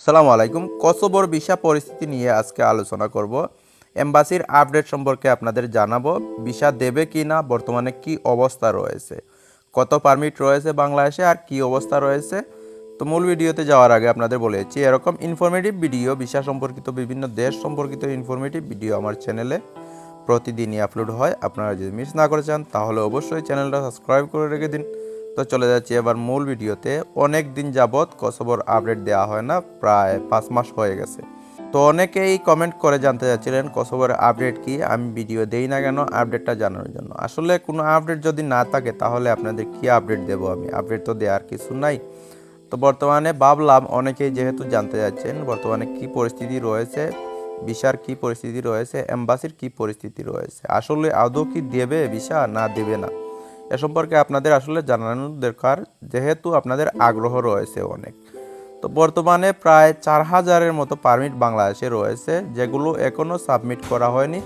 আসসালামু আলাইকুম। কসোবর ভিসা পরিস্থিতি নিয়ে আজকে আলোচনা করব। এম্বাসির আপডেট সম্পর্কে আপনাদের জানাব, ভিসা দেবে কি না, বর্তমানে কি অবস্থা রয়েছে, কত পারমিট রয়েছে বাংলাদেশে আর কি অবস্থা রয়েছে। তো মূল ভিডিওতে যাওয়ার আগে আপনাদের বলেছি, এরকম ইনফরমেটিভ ভিডিও ভিসা সম্পর্কিত বিভিন্ন দেশ সম্পর্কিত ইনফরমেটিভ ভিডিও আমার চ্যানেলে প্রতিদিনই আপলোড হয়। আপনারা যদি মিস না করে চান, তাহলে অবশ্যই চ্যানেলটা সাবস্ক্রাইব করে রেখে দিন। তো চলে যাচ্ছি এবার মূল ভিডিওতে। অনেক দিন যাবৎ কসবর আপডেট দেওয়া হয় না, প্রায় পাঁচ মাস হয়ে গেছে। তো অনেকেই কমেন্ট করে জানতে চাচ্ছিলেন কসবরের আপডেট কি? আমি ভিডিও দেই না কেন? আপডেটটা জানার জন্য। আসলে কোনো আপডেট যদি না থাকে, তাহলে আপনাদের কি আপডেট দেবো আমি? আপডেট তো দেওয়ার কিছু নাই। তো বর্তমানে ভাবলাম, অনেকেই যেহেতু জানতে যাচ্ছেন বর্তমানে কি পরিস্থিতি রয়েছে, ভিসার কি পরিস্থিতি রয়েছে, এম্বাসির কি পরিস্থিতি রয়েছে? আসলে আদৌ কি দেবে ভিসা? না দেবে না। এ সম্পর্কে আপনাদের আসলে জানানোর দরকার, যেহেতু আপনাদের আগ্রহ রয়েছে অনেক। তো বর্তমানে প্রায় চার হাজারের মতো পারমিট বাংলাদেশে রয়েছে, যেগুলো এখনও সাবমিট করা হয়নি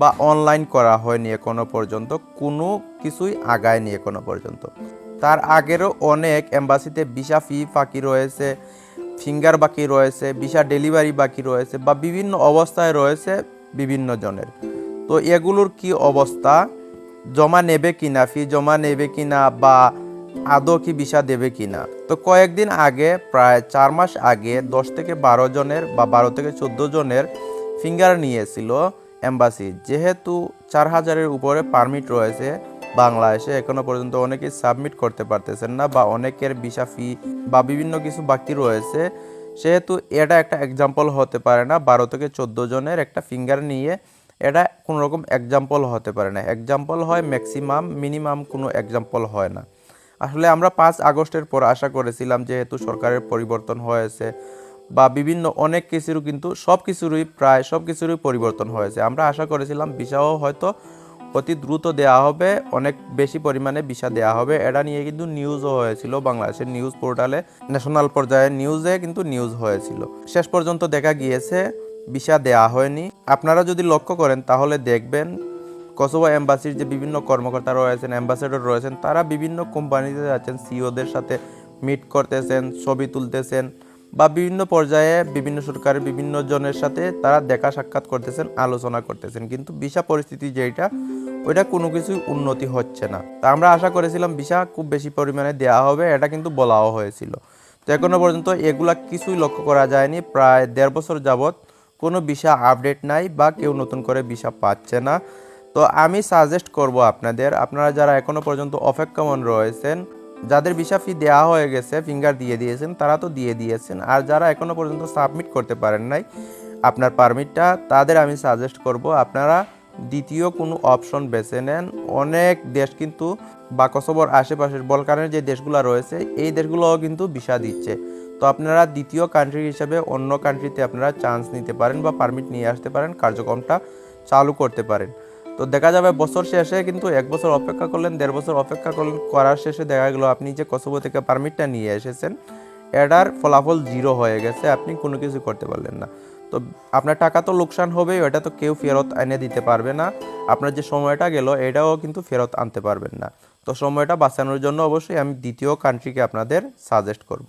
বা অনলাইন করা হয়নি এখনও পর্যন্ত, কোনো কিছুই আগায়নি এখনও পর্যন্ত। তার আগেরও অনেক এম্বাসিতে ভিসা ফি বাকি রয়েছে, ফিঙ্গার বাকি রয়েছে, ভিসা ডেলিভারি বাকি রয়েছে বা বিভিন্ন অবস্থায় রয়েছে বিভিন্ন জনের। তো এগুলোর কি অবস্থা? জমা নেবে কিনা, ফি জমা নেবে কিনা বা আদৌ কি ভিসা দেবে কিনা? তো কয়েকদিন আগে, প্রায় চার মাস আগে, দশ থেকে বারো জনের বা বারো থেকে চোদ্দ জনের ফিঙ্গার নিয়েছিল এম্বাসি। যেহেতু চার হাজারের উপরে পারমিট রয়েছে, বাংলাদেশে এখনও পর্যন্ত অনেকেই সাবমিট করতে পারতেছেন না বা অনেকের ভিসা ফি বা বিভিন্ন কিছু বাকি রয়েছে, সেহেতু এটা একটা এক্সাম্পল হতে পারে না। বারো থেকে চোদ্দ জনের একটা ফিঙ্গার নিয়ে এটা কোনো রকম এক্সাম্পল হতে পারে না। এক্সাম্পল হয় ম্যাক্সিমাম মিনিমাম কোনো এক্সাম্পল হয় না। আসলে আমরা পাঁচ আগস্টের পর আশা করেছিলাম যেহেতু সরকারের পরিবর্তন হয়েছে বা বিভিন্ন অনেক কিছুরও কিন্তু সব কিছুরই প্রায় সব কিছুরই পরিবর্তন হয়েছে। আমরা আশা করেছিলাম ভিসাও হয়তো অতি দ্রুত দেওয়া হবে, অনেক বেশি পরিমাণে ভিসা দেওয়া হবে। এটা নিয়ে কিন্তু নিউজও হয়েছিল বাংলাদেশের নিউজ পোর্টালে ন্যাশনাল পর্যায়ে নিউজে কিন্তু নিউজ হয়েছিল। শেষ পর্যন্ত দেখা গিয়েছে ভিসা দেওয়া হয়নি। আপনারা যদি লক্ষ্য করেন, তাহলে দেখবেন কসোভো এম্বাসির যে বিভিন্ন কর্মকর্তা রয়েছেন, অ্যাম্বাসেডর রয়েছেন, তারা বিভিন্ন কোম্পানিতে যাচ্ছেন সিওদের সাথে মিট করতেছেন, ছবি তুলতেছেন বা বিভিন্ন পর্যায়ে বিভিন্ন সরকারের বিভিন্ন জনের সাথে তারা দেখা সাক্ষাৎ করতেছেন, আলোচনা করতেছেন। কিন্তু ভিসা পরিস্থিতি যেটা ওইটা কোনো কিছুই উন্নতি হচ্ছে না। তা আমরা আশা করেছিলাম ভিসা খুব বেশি পরিমাণে দেওয়া হবে, এটা কিন্তু বলাও হয়েছিল। তো এখনও পর্যন্ত এগুলা কিছুই লক্ষ্য করা যায়নি, প্রায় দেড় বছর যাবৎ কোনো ভিসা আপডেট নাই বা কেউ নতুন করে ভিসা পাচ্ছে না। তো আমি সাজেস্ট করব আপনাদের, আপনারা যারা এখনও পর্যন্ত অপেক্ষমান রয়েছেন, যাদের ভিসা ফি দেওয়া হয়ে গেছে ফিঙ্গার দিয়ে দিয়েছেন, তারা তো দিয়ে দিয়েছেন। আর যারা এখনও পর্যন্ত সাবমিট করতে পারেন নাই আপনার পারমিটটা তাদের আমি সাজেস্ট করব আপনারা দ্বিতীয় কোনো অপশন বেছে নেন। অনেক দেশ কিন্তু বা কসবর আশেপাশের, বলকানের যে দেশগুলো রয়েছে, এই দেশগুলোও কিন্তু ভিসা দিচ্ছে। তো আপনারা দ্বিতীয় কান্ট্রি হিসেবে অন্য কান্ট্রিতে আপনারা চান্স নিতে পারেন বা পারমিট নিয়ে আসতে পারেন, কার্যক্রমটা চালু করতে পারেন। তো দেখা যাবে বছর শেষে কিন্তু এক বছর অপেক্ষা করলেন, দেড় বছর অপেক্ষা করলেন করার শেষে দেখা গেলো আপনি যে কসবো থেকে পারমিটটা নিয়ে এসেছেন, এটার ফলাফল জিরো হয়ে গেছে, আপনি কোনো কিছু করতে পারলেন না। তো আপনার টাকা তো লোকসান হবেই, ওটা তো কেউ ফেরত এনে দিতে পারবে না। আপনার যে সময়টা গেল, এটাও কিন্তু ফেরত আনতে পারবেন না। তো সময়টা বাঁচানোর জন্য অবশ্যই আমি দ্বিতীয় কান্ট্রিকে আপনাদের সাজেস্ট করব।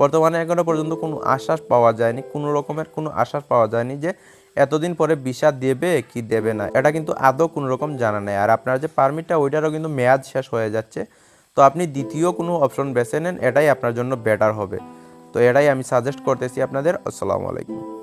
বর্তমানে এখনও পর্যন্ত কোনো আশ্বাস পাওয়া যায়নি, কোনো রকমের কোনো আশ্বাস পাওয়া যায়নি যে এতদিন পরে ভিসা দেবে কি দেবে না, এটা কিন্তু আদৌ কোনো রকম জানা নেই। আর আপনার যে পারমিটটা, ওইটারও কিন্তু মেয়াদ শেষ হয়ে যাচ্ছে। তো আপনি দ্বিতীয় কোনো অপশন বেছে নেন, এটাই আপনার জন্য বেটার হবে। তো এটাই আমি সাজেস্ট করতেছি আপনাদের। আসসালামু আলাইকুম।